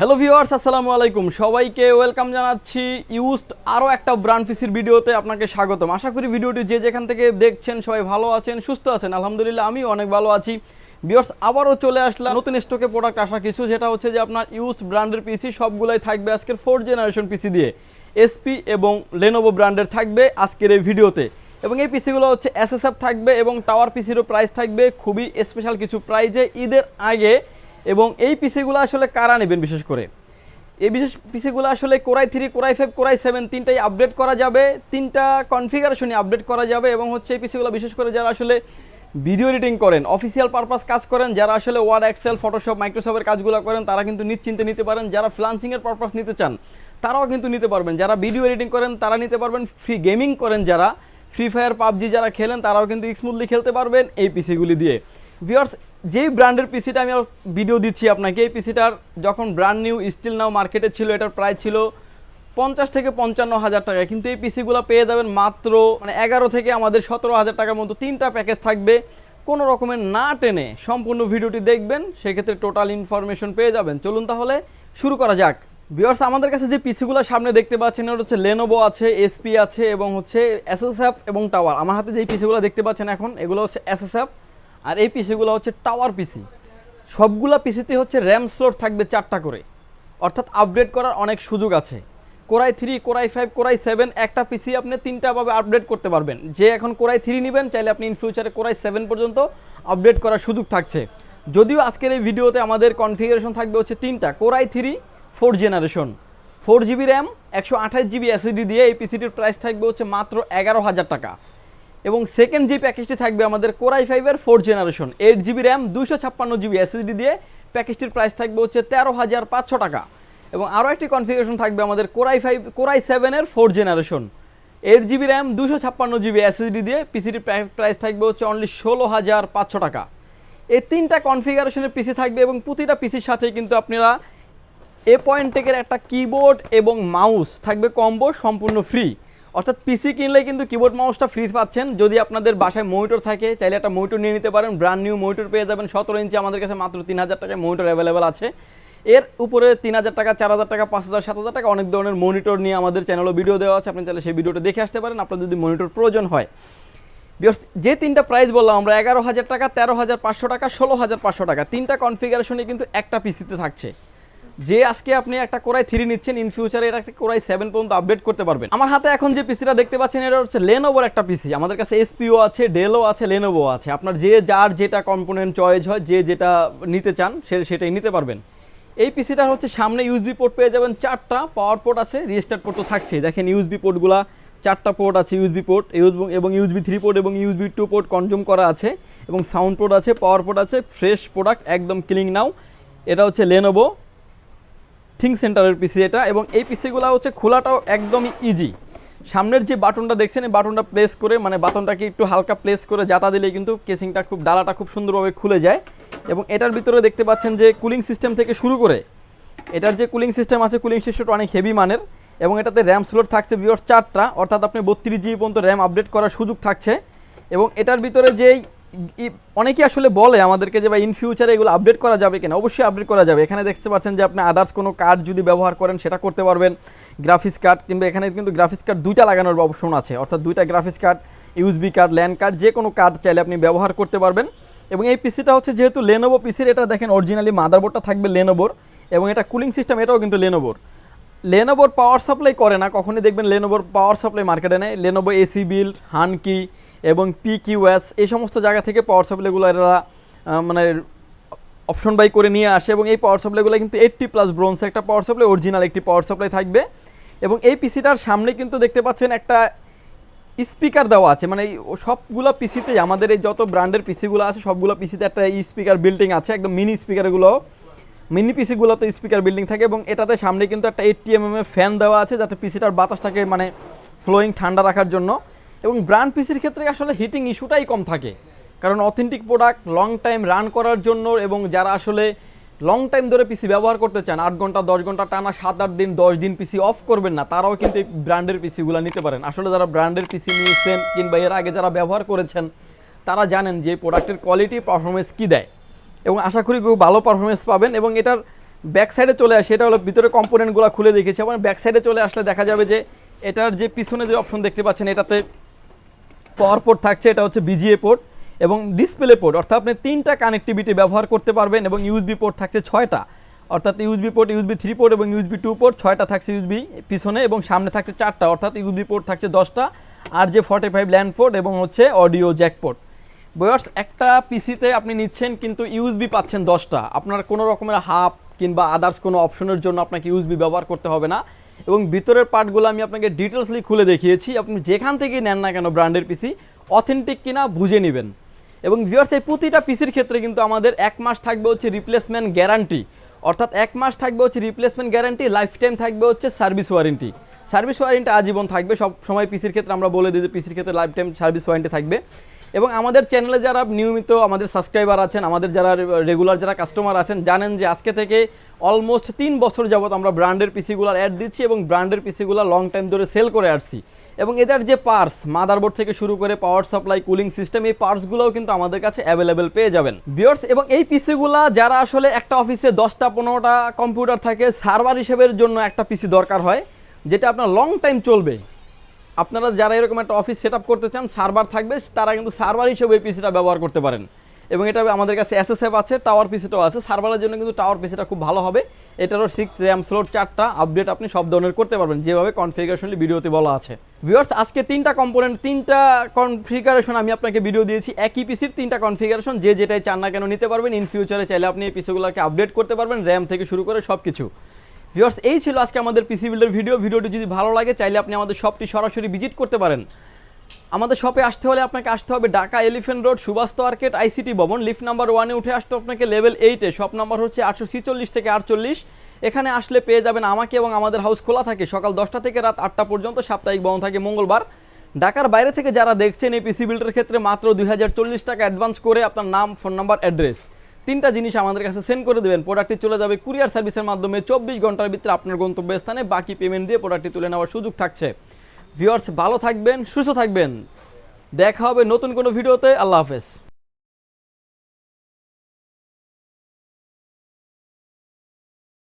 Hello viewers আসসালামু আলাইকুম। সবাইকে ওয়েলকাম জানাচ্ছি ইউজড আরও একটা ব্র্যান্ড পিসির ভিডিওতে আপনাকে স্বাগতম। আশা করি ভিডিওটি যে যেখান থেকে দেখছেন সবাই ভালো আছেন, সুস্থ আছেন। আলহামদুলিল্লাহ আমি অনেক ভালো আছি। ভিউয়ার্স আবারও চলে আসলাম নতুন স্টকে প্রোডাক্ট আসা কিছু, যেটা হচ্ছে যে আপনার ইউজড ব্র্যান্ডের পিসি সবগুলাই থাকবে আজকের ফোর্থ জেনারেশন পিসি দিয়ে। এসপি এবং লেনোভো ব্র্যান্ডের থাকবে আজকের এই ভিডিওতে। এবং এই পিসিগুলো হচ্ছে এসএসএফ থাকবে এবং টাওয়ার পিসিরও প্রাইস থাকবে খুবই স্পেশাল কিছু প্রাইজে ঈদের আগে এবং এই পিসিগুলো আসলে কারা নেবেন বিশেষ করে? এই বিশেষ পিসিগুলো আসলে core i three, core i five, core i seven তিনটাই আপডেট করা যাবে, তিনটা কনফিগারেশনই আপডেট করা যাবে এবং হচ্ছে এই পিসিগুলো বিশেষ করে যারা আসলে ভিডিও এডিটিং করেন অফিসিয়াল পারপাস কাজ করেন, যারা আসলে ওয়ার্ড এক্সেল ফটোশপ মাইক্রোসফটের কাজগুলো করেন, তারা কিন্তু নিশ্চিন্তে নিতে পারেন। যারা ফ্লান্সিংয়ের পারপাস নিতে চান, তারাও কিন্তু নিতে পারবেন। যারা ভিডিও এডিটিং করেন, তারা নিতে পারবেন। ফ্রি গেমিং করেন যারা ফ্রি ফায়ার পাবজি যারা খেলেন, তারাও কিন্তু স্মুথলি খেলতে পারবেন এই পিসিগুলি দিয়ে। ভিওর্স যেই ব্র্যান্ডের পিসিটা আমি ভিডিও দিচ্ছি আপনাকে, এই পিসিটার যখন ব্র্যান্ড নিউ স্টিল নাও মার্কেটে ছিল, এটার প্রাইস ছিল পঞ্চাশ থেকে পঞ্চান্ন হাজার টাকা। কিন্তু এই পিসিগুলো পেয়ে যাবেন মাত্র মানে এগারো থেকে আমাদের সতেরো হাজার টাকার মতো তিনটা প্যাকেজ থাকবে। কোনো রকমের না টেনে সম্পূর্ণ ভিডিওটি দেখবেন, সেক্ষেত্রে টোটাল ইনফরমেশন পেয়ে যাবেন। চলুন তাহলে শুরু করা যাক। ভিওর্স আমাদের কাছে যে পিসিগুলো সামনে দেখতে পাচ্ছেন ওটা হচ্ছে লেনোভো আছে এসপি আছে এবং হচ্ছে এসএসএফ এবং টাওয়ার আমার হাতে যে পিসিগুলো দেখতে পাচ্ছেন এখন, এগুলো হচ্ছে এসএসএফ আর এই পিসিগুলো হচ্ছে টাওয়ার পিসি সবগুলা পিসিতে হচ্ছে র্যাম স্লট থাকবে চারটা করে। অর্থাৎ আপগ্রেড করার অনেক সুযোগ আছে। Core i three core i five core i seven একটা পিসি আপনি তিনটাভাবে আপডেট করতে পারবেন। যে এখন কোরাই থ্রি নেবেন, চাইলে আপনি ইন ফিউচারে কোরাই সেভেন পর্যন্ত আপডেট করার সুযোগ থাকছে। যদিও আজকের এই ভিডিওতে আমাদের কনফিগারেশন থাকবে হচ্ছে তিনটা core i three four generation four GB RAM একশো আঠাশ জিবি এসএসডি দিয়ে এই পিসিটির প্রাইস থাকবে হচ্ছে মাত্র এগারো হাজার টাকা। এবং সেকেন্ড যে প্যাকেজটি থাকবে আমাদের কোরাই ফাইভের four generation eight GB RAM দুশো ছাপ্পান্ন জিবি এসএসডি দিয়ে প্যাকেজটির প্রাইস থাকবে হচ্ছে তেরো হাজার পাঁচশো টাকা। এবং আরও একটি কনফিগারেশন থাকবে আমাদের core i five core i সেভেনের four generation eight GB RAM দুশো ছাপ্পান্ন জিবি এসএসডি দিয়ে পিসিটির প্রাইস থাকবে হচ্ছে অনলি ষোলো হাজার পাঁচশো টাকা। এই তিনটা কনফিগারেশনের পিসি থাকবে এবং প্রতিটা পিসির সাথে কিন্তু আপনারা এ পয়েন্ট টেকের একটা কিবোর্ড এবং মাউস থাকবে কম্বো সম্পূর্ণ ফ্রি অর্থাৎ পিসি কিনলে কিন্তু কিবোর্ড মাউসটা ফ্রি পাচ্ছেন। যদি আপনাদের বাসায় মনিটর থাকে, চাইলে একটা মনিটর নিয়ে নিতে পারেন। ব্র্যান্ড নিউ মনিটর পেয়ে যাবেন। সতেরো ইঞ্চি আমাদের কাছে মাত্র তিন হাজার টাকায় মনিটর অ্যাভেলেবেল আছে। এর উপরে তিন হাজার টাকা, চার হাজার টাকা, পাঁচ হাজার, সাত হাজার টাকা অনেক ধরনের মনিটর নিয়ে আমাদের চ্যানেলে ভিডিও দেওয়া আছে। আপনি চাইলে সেই ভিডিওটা দেখে আসতে পারেন। আপনার যদি মনিটর প্রয়োজন হয়। যে তিনটা প্রাইস বললাম আমরা, এগারো হাজার টাকা, তেরো হাজার পাঁচশো টাকা, ষোলো হাজার পাঁচশো টাকা। তিনটা কনফিগারেশনে কিন্তু একটা পিসিতে থাকছে। যে আজকে আপনি একটা কোরাই থ্রি নিচ্ছেন ইন ফিউচারে এটা কোরাই সেভেন পর্যন্ত আপডেট করতে পারবেন। আমার হাতে এখন যে পিসিটা দেখতে পাচ্ছেন, এটা হচ্ছে লেনোভোর একটা পিসি আমাদের কাছে এসপিও আছে ডেলও আছে লেনোভো আছে। আপনার যে যার যেটা কম্পোনেন্ট চয়েস হয়, যে যেটা নিতে চান, সে সেটাই নিতে পারবেন। এই পিসিটা হচ্ছে সামনে ইউএসবি পোর্ট পেয়ে যাবেন, চারটা পাওয়ার পোর্ট আছে রিস্টার্ট পোর্ট তো থাকছেই। দেখেন ইউএসবি পোর্টগুলা চারটা পোর্ট আছে ইউএসবি পোর্ট এবং ইউএসবি থ্রি পোর্ট এবং ইউএসবি টু পোর্ট কনজিউম করা আছে, এবং সাউন্ড পোর্ট আছে পাওয়ার পোর্ট আছে ফ্রেশ প্রোডাক্ট একদম ক্লিন নাও এটা হচ্ছে লেনোভো থিঙ্ক সেন্টারের পিসি এটা এবং এই পিসিগুলো হচ্ছে খোলাটাও একদমই ইজি সামনের যে বাটনটা দেখছেন, এই বাটনটা প্লেস করে মানে বাটনটাকে একটু হালকা প্লেস করে জাতা দিলেই কিন্তু কেসিংটা খুব, ডালাটা খুব সুন্দরভাবে খুলে যায়। এবং এটার ভিতরে দেখতে পাচ্ছেন যে কুলিং সিস্টেম থেকে শুরু করে, এটার যে কুলিং সিস্টেম আছে কুলিং সিস্টেমটা অনেক হেভি মানের এবং এটাতে র্যাম স্লোট থাকছে বিয়র চারটা, অর্থাৎ আপনি বত্রিশ জিবি পর্যন্ত র্যাম আপডেট করার সুযোগ থাকছে। এবং এটার ভিতরে যেই অনেকেই আসলে বলে আমাদেরকে যে ভাই ইন ফিউচারে এগুলো আপডেট করা যাবে কিনা? অবশ্যই আপডেট করা যাবে। এখানে দেখতে পাচ্ছেন যে আপনি আদার্স কোনো কার্ড যদি ব্যবহার করেন, সেটা করতে পারবেন। গ্রাফিক্স কার্ড কিংবা এখানে কিন্তু গ্রাফিক্স কার্ড দুইটা লাগানোর অপশন আছে। অর্থাৎ দুইটা graphics card USB card LAN card যে কোনো কার্ড চাইলে আপনি ব্যবহার করতে পারবেন। এবং এই পিসিটা হচ্ছে যেহেতু লেনোভো পিসির এটা দেখেন অরিজিনালি মাদারবোর্ডটা থাকবে লেনোভোর এবং এটা কুলিং সিস্টেম এটাও কিন্তু লেনোভোর লেনোভোর পাওয়ার সাপ্লাই করে না, কখনই দেখবেন লেনোভোর পাওয়ার সাপ্লাই মার্কেটে নেয় লেনোভো এসি বিল হানকি এবং পি কিউএস এই সমস্ত জায়গা থেকে পাওয়ার সাপ্লাইগুলো এরা মানে অপশন বাই করে নিয়ে আসে এবং এই পাওয়ার সাপ্লাইগুলো কিন্তু এইটটি প্লাস ব্রোঞ্জ একটা পাওয়ার সাপ্লাই অরিজিনাল একটি পাওয়ার সাপ্লাই থাকবে। এবং এই পিসিটার সামনে কিন্তু দেখতে পাচ্ছেন একটা স্পিকার দেওয়া আছে মানে সবগুলো পিসিতেই আমাদের এই যত ব্র্যান্ডের পিসিগুলো আছে, সবগুলো পিসিতে একটা স্পিকার বিল্ডিং আছে, একদম মিনি স্পিকারগুলো মিনি পিসিগুলোতে স্পিকার বিল্ডিং থাকে এবং এটাতে সামনে কিন্তু একটা এইটটি এম এর ফ্যান দেওয়া আছে, যাতে পিসিটার বাতাসটাকে মানে ফ্লোয়িং ঠান্ডা রাখার জন্য। এবং ব্র্যান্ড পিসির ক্ষেত্রে আসলে হিটিং ইস্যুটাই কম থাকে। কারণ authentic product long time run করার জন্য এবং যারা আসলে লং টাইম ধরে পিসি ব্যবহার করতে চান, আট ঘণ্টা, দশ ঘণ্টা টানা সাত, আট দিন, দশ দিন পিসি অফ করবেন না, তারাও কিন্তু এই ব্র্যান্ডের পিসিগুলো নিতে পারেন। আসলে যারা ব্র্যান্ডের পিসি নিয়েছেন কিংবা এর আগে যারা ব্যবহার করেছেন, তারা জানেন যে প্রোডাক্টের কোয়ালিটি পারফরমেন্স কী দেয়। এবং আশা করি খুব ভালো পারফরমেন্স পাবেন এবং এটার ব্যাক সাইডে চলে আসে, এটা হলো ভিতরে কম্পোনেন্টগুলো খুলে দেখেছি। এবং ব্যাক সাইডে চলে আসলে দেখা যাবে যে এটার যে পিছনে যে অপশন দেখতে পাচ্ছেন, এটাতে পাওয়ার পোর্ট থাকছে, এটা হচ্ছে বিজিএ পোর্ট এবং ডিসপ্লে পোর্ট অর্থাৎ আপনি তিনটা কানেক্টিভিটি ব্যবহার করতে পারবেন এবং ইউএসবি পোর্ট থাকছে ছয়টা। অর্থাৎ USB port USB three port এবং ইউএসবি টু পোর্ট ছয়টা থাকছে ইউএসবি পিছনে এবং সামনে থাকছে চারটা। অর্থাৎ ইউএসবি পোর্ট থাকছে দশটা আর যে ফর্টি ফাইভ ল্যান্ড পোর্ট এবং হচ্ছে অডিও জ্যাক পোর্ট বয়ার্স একটা পিসিতে আপনি নিচ্ছেন কিন্তু ইউএসবি পাচ্ছেন দশটা। আপনার কোনো রকমের হাফ কিংবা আদার্স কোনো অপশনের জন্য আপনাকে ইউএসবি ব্যবহার করতে হবে না। এবং ভিতরের পার্টগুলো আমি আপনাকে ডিটেলসলি খুলে দেখিয়েছি। আপনি যেখান থেকেই নেন না কেন ব্র্যান্ডের পিসি, অথেন্টিক কিনা বুঝে নেবেন। এবং ভিউয়ার্স এই প্রতিটা পিসির ক্ষেত্রে কিন্তু আমাদের এক মাস থাকবে হচ্ছে রিপ্লেসমেন্ট গ্যারান্টি অর্থাৎ এক মাস থাকবে হচ্ছে রিপ্লেসমেন্ট গ্যারান্টি লাইফ টাইম থাকবে হচ্ছে সার্ভিস ওয়ারেন্টি সার্ভিস ওয়ারেন্টি আজীবন থাকবে। সব সময় পিসির ক্ষেত্রে আমরা বলে দিই যে পিসির ক্ষেত্রে লাইফ টাইম সার্ভিস ওয়ারেন্টি থাকবে। এবং আমাদের চ্যানেলে যারা নিয়মিত আমাদের সাবস্ক্রাইবার আছেন, আমাদের যারা রেগুলার যারা কাস্টমার আছেন, জানেন যে আজকে থেকে অলমোস্ট তিন বছর যাবত আমরা ব্র্যান্ডের পিসিগুলোর অ্যাড দিচ্ছি এবং ব্র্যান্ডের পিসিগুলো লং টাইম ধরে সেল করে আসছি। এবং এদের যে পার্টস মাদারবোর্ড থেকে শুরু করে পাওয়ার সাপ্লাই কুলিং সিস্টেম এই পার্টসগুলোও কিন্তু আমাদের কাছে অ্যাভেলেবেল পেয়ে যাবেন। বিয়ার্স এবং এই পিসিগুলা যারা আসলে একটা অফিসে দশটা, পনেরোটা কম্পিউটার থাকে সার্ভার হিসেবের জন্য একটা পিসি দরকার হয়, যেটা আপনার লং টাইম চলবে। আপনারা যারা এরকম একটা অফিস সেট করতে চান সার্ভার থাকবে, তারা কিন্তু সার্ভার হিসেবে এই পিসিটা ব্যবহার করতে পারেন। এবং এটা আমাদের কাছে এসএসএফ আছে টাওয়ার পিসিটাও আছে। সার্ভারের জন্য কিন্তু টাওয়ার পিসিটা খুব ভালো হবে। এটারও সিক্স র্যাম স্লোট চারটা আপডেট আপনি সব ধরনের করতে পারবেন, যেভাবে কনফিগারেশনলি ভিডিওতে বলা আছে। ভিউয়ার্স আজকে তিনটা কম্পোনেন্ট তিনটা কনফিগারেশন আমি আপনাকে ভিডিও দিয়েছি। একই পিসির তিনটা কনফিগারেশন যে যেটাই চান না কেন নিতে পারবেন। ইন ফিউচারে চাইলে আপনি এই পিসিগুলোকে আপডেট করতে পারবেন র্যাম থেকে শুরু করে সব কিছু ভিউয়ার্স এই ছিল আজকে আমাদের পিসি বিল্ডের ভিডিও ভিডিওটি যদি ভালো লাগে, চাইলে আপনি আমাদের শপটি সরাসরি ভিজিট করতে পারেন। আমাদের শপে আসতে হলে আপনাকে আসতে হবে Dhaka elephant road Subastu market ICT ভবন। লিফট নাম্বার ওয়ানে উঠে আসতে আপনাকে লেভেল এইটে শপ নাম্বার হচ্ছে আটশো ছিচল্লিশ থেকে আটচল্লিশ। এখানে আসলে পেয়ে যাবেন আমাকে এবং আমাদের হাউস খোলা থাকে। সকাল দশটা থেকে রাত আটটা পর্যন্ত সাপ্তাহিক বন্ধ থাকে মঙ্গলবার। ঢাকার বাইরে থেকে যারা দেখছেন এই পিসি বিল্ডের ক্ষেত্রে মাত্র দুই হাজার চল্লিশ টাকা অ্যাডভান্স করে আপনার নাম ফোন নাম্বার অ্যাড্রেস তিনটা জিনিস আমাদের কাছে সেন্ড করে দেবেন। প্রোডাক্টটি চলে যাবে কুরিয়ার সার্ভিসের মাধ্যমে। চব্বিশ ঘণ্টার ভিতরে আপনার গন্তব্যস্থানে বাকি পেমেন্ট দিয়ে প্রোডাক্টটি তুলে নেওয়ার সুযোগ থাকছে। ভিউয়ার্স ভালো থাকবেন, সুস্থ থাকবেন। দেখা হবে নতুন কোনো ভিডিওতে আল্লাহ হাফেজ।